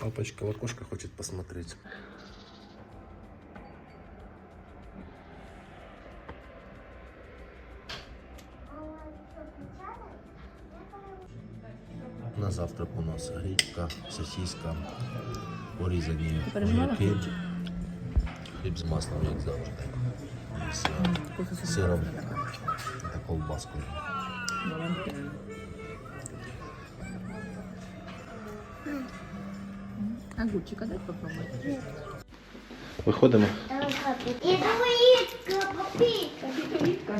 Папочка в окошко хочет посмотреть. На завтрак у нас гречка, сосиска, порізані огірки, хліб з маслом, як завжди. І з сиром та колбаскою. Огурчика дать попробовать. Виходимо. І дуїтка, попітка.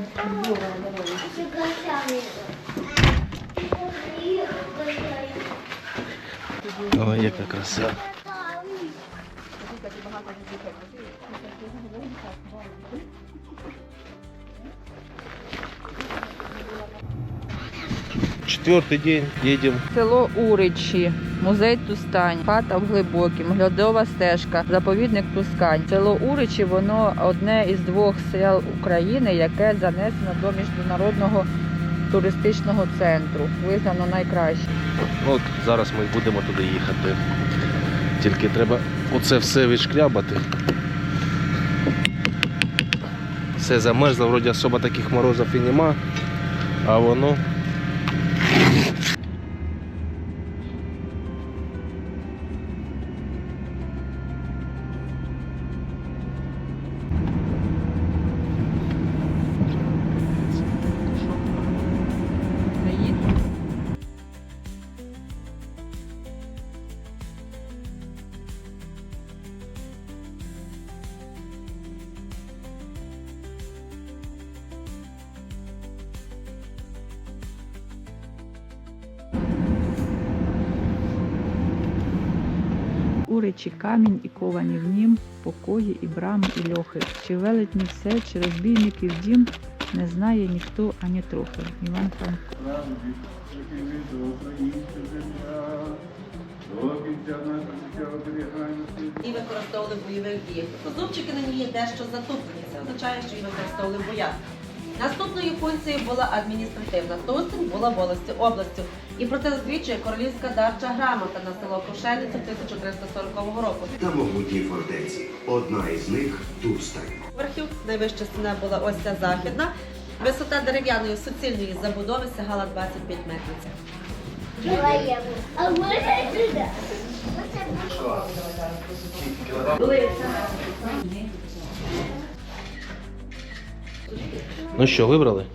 Ой, яка краса. Четвертый день едем. Село Уричі, музей Тустань, хата в Глибокім, глядова стежка, заповідник Тускань. Село Уричі воно одне із двох сел України, яке занесено до міжнародного туристичного центру. Визнано найкраще. Ну, От зараз ми будемо туди їхати. Тільки треба оце все відшкрябати. Все замерзло, вроді особо таких морозів і нема, а воно. Уричі камінь і ковані в нім, покої і брами і льохи. Чи велетні все, чи розбійників дім, не знає ніхто ані трохи. Іван Франко. і використовували бойових діях. Зубчики на ній є дещо затуплені. Це означає, що її використовували в боях. Наступною функцією була адміністративна. Тостин була волостю областю. І про це засвідчує королівська дарча грамота на село Кошениця 1340 року. та могутні фортеці. Одна із них Турстань. Верхів найвища стіна була ось ця західна. Висота дерев'яної суцільної забудови сягала 25 метрів. А Ну що, вибрали?